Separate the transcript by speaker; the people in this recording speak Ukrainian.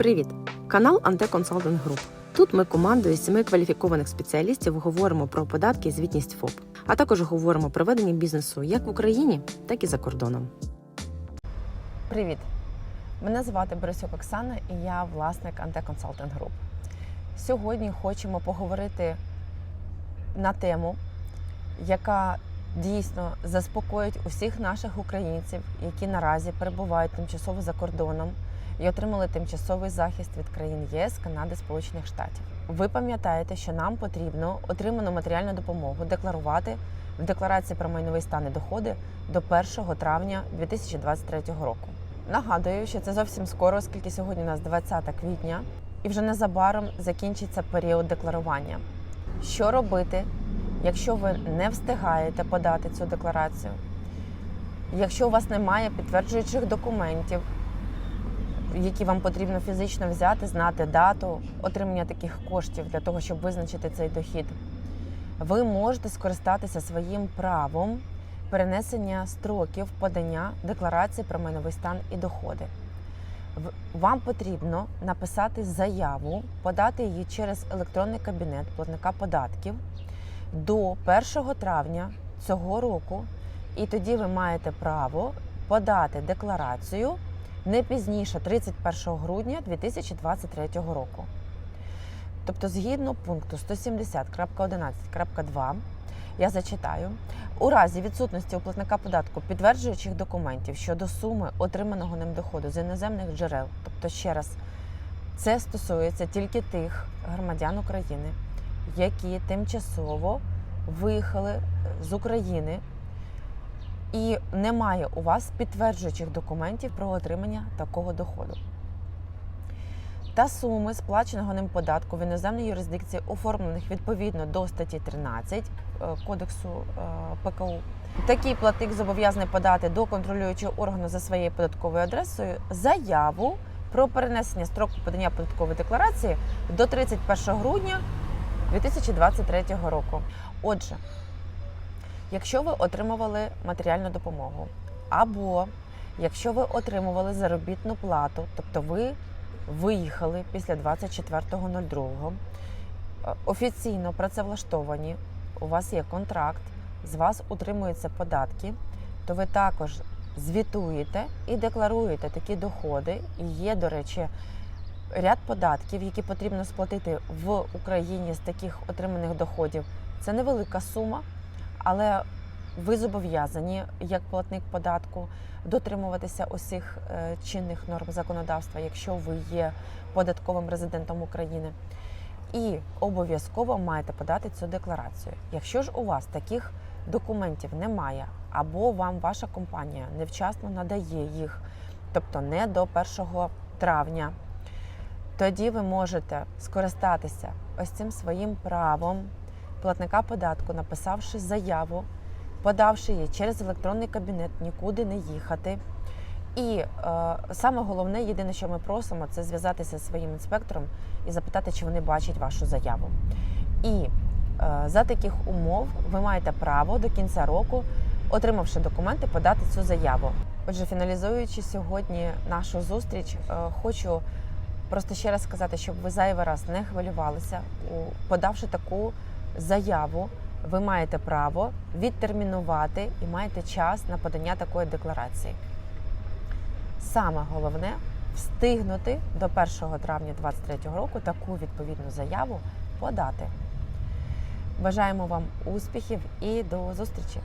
Speaker 1: Привіт! Канал Анте Консалтинг Груп. Тут ми командою семи кваліфікованих спеціалістів говоримо про податки і звітність ФОП, а також говоримо про ведення бізнесу як в Україні, так і за кордоном.
Speaker 2: Привіт! Мене звати Борисюк Оксана і я власник Анте Консалтинг Груп. Сьогодні хочемо поговорити на тему, яка дійсно заспокоїть усіх наших українців, які наразі перебувають тимчасово за кордоном і отримали тимчасовий захист від країн ЄС, Канади, Сполучених Штатів. Ви пам'ятаєте, що нам потрібно отриману матеріальну допомогу декларувати в декларації про майновий стан і доходи до 1 травня 2023 року. Нагадую, що це зовсім скоро, оскільки сьогодні у нас 20 квітня, і вже незабаром закінчиться період декларування. Що робити, якщо ви не встигаєте подати цю декларацію? Якщо у вас немає підтверджуючих документів, які вам потрібно фізично взяти, знати дату отримання таких коштів для того, щоб визначити цей дохід, ви можете скористатися своїм правом перенесення строків подання декларації про майновий стан і доходи. Вам потрібно написати заяву, подати її через електронний кабінет платника податків до 1 травня цього року, і тоді ви маєте право подати декларацію не пізніше 31 грудня 2023 року. Тобто, згідно пункту 170.11.2, я зачитаю, у разі відсутності у платника податку підтверджуючих документів щодо суми отриманого ним доходу з іноземних джерел, тобто ще раз, це стосується тільки тих громадян України, які тимчасово виїхали з України і немає у вас підтверджуючих документів про отримання такого доходу. Та суми сплаченого ним податку в іноземній юрисдикції, оформлених відповідно до статті 13 е, Кодексу е, ПКУ. Такий платник зобов'язаний подати до контролюючого органу за своєю податковою адресою заяву про перенесення строку подання податкової декларації до 31 грудня 2023 року. Отже, якщо ви отримували матеріальну допомогу, або якщо ви отримували заробітну плату, тобто ви виїхали після 24.02, е, офіційно працевлаштовані, у вас є контракт, з вас утримуються податки, то ви також звітуєте і декларуєте такі доходи. І є, до речі, ряд податків, які потрібно сплатити в Україні з таких отриманих доходів. Це невелика сума, але ви зобов'язані як платник податку дотримуватися усіх е, чинних норм законодавства, якщо ви є податковим резидентом України. І обов'язково маєте подати цю декларацію. Якщо ж у вас таких документів немає, або вам ваша компанія невчасно надає їх, тобто не до 1 травня, тоді ви можете скористатися ось цим своїм правом платника податку, написавши заяву, подавши її через електронний кабінет, нікуди не їхати. І е, саме головне, єдине, що ми просимо, це зв'язатися зі своїм інспектором і запитати, чи вони бачать вашу заяву. І е, за таких умов ви маєте право до кінця року, отримавши документи, подати цю заяву. Отже, фіналізуючи сьогодні нашу зустріч, е, хочу просто ще раз сказати, щоб ви зайвий раз не хвилювалися, подавши таку заяву, ви маєте право відтермінувати і маєте час на подання такої декларації. Саме головне встигнути до 1 травня 2023 року таку відповідну заяву подати. Бажаємо вам успіхів і до зустрічі!